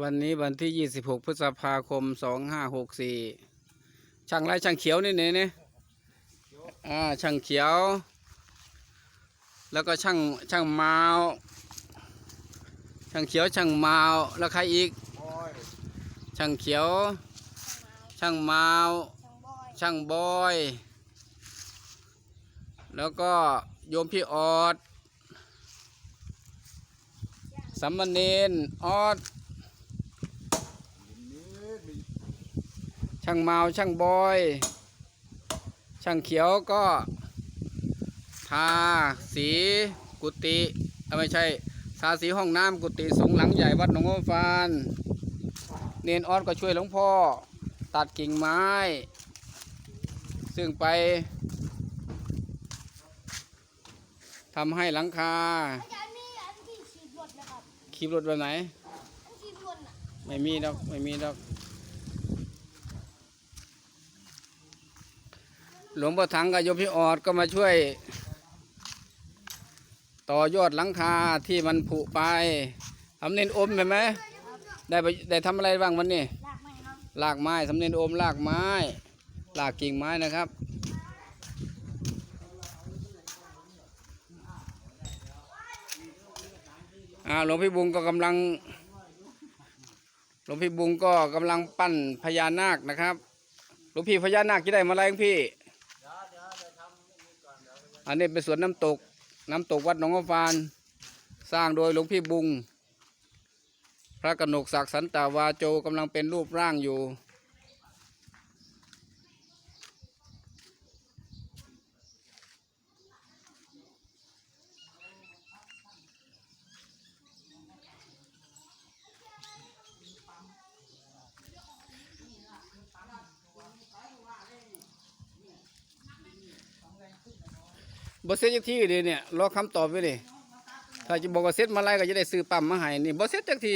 วันนี้วันที่ 26 พฤษภาคม 2564 ช่างไรช่างเขียวนี่เนี่ยเนี่ยอ่าช่างเขียว แล้วก็ช่างช่างเมาช่างเขียวช่างเมาแล้วใครอีก ช่างเขียว ช่างเมาช่างบอยช่างบอยแล้วก็โยมพี่ออดสัมมเนนออด นี่มี ช่างเมาช่างบอย ช่างเขียวก็ทาสีกุฏิเอ้าไม่ใช่ทาสีห้องน้ำกุฏิสูงหลังใหญ่วัดหนองโอฟาน เนนออดก็ช่วยหลวงพ่อ ตัดกิ่งไม้ ซึ่งไปทำให้หลังคาอาจารย์มีอันที่ฉีดรถนะครับขีบรถแบบไหนอันฉีดรถน่ะไม่มีดอก ไม่มีดอก หลวงพ่อถังกับโยมพี่ออดก็มาช่วย ต่อยอดหลังคาที่มันผุไปทำเน้นอมเห็นไหมได้ไปได้ทำอะไรบ้างวันนี้ลากไมครับลากไม้สำเนียนโอมลากไม้ลากกิ่งไม้นะครับ อ่าหลวงพี่บุงก็กำลัง หลวงพี่บุงก็กำลังปั้นพญานาคนะครับ หลวงพี่พญานาคจะได้มาอะไรงพี่ อันนี้เป็นสวนน้ำตก น้ำตกวัดหนองฟาน สร้างโดยหลวงพี่บุง พระกนกศักดิ์สันตาวาโจกำลังเป็นรูปร่างอยู่ บเซ็ตจักทีเดียวเนี่ยรอคำตอบไว้เลยถ้าจะบอกว่าเซ็ตมาไรก็จะได้ซื้อปั๊มมาให้นี่บเซ็ตจักที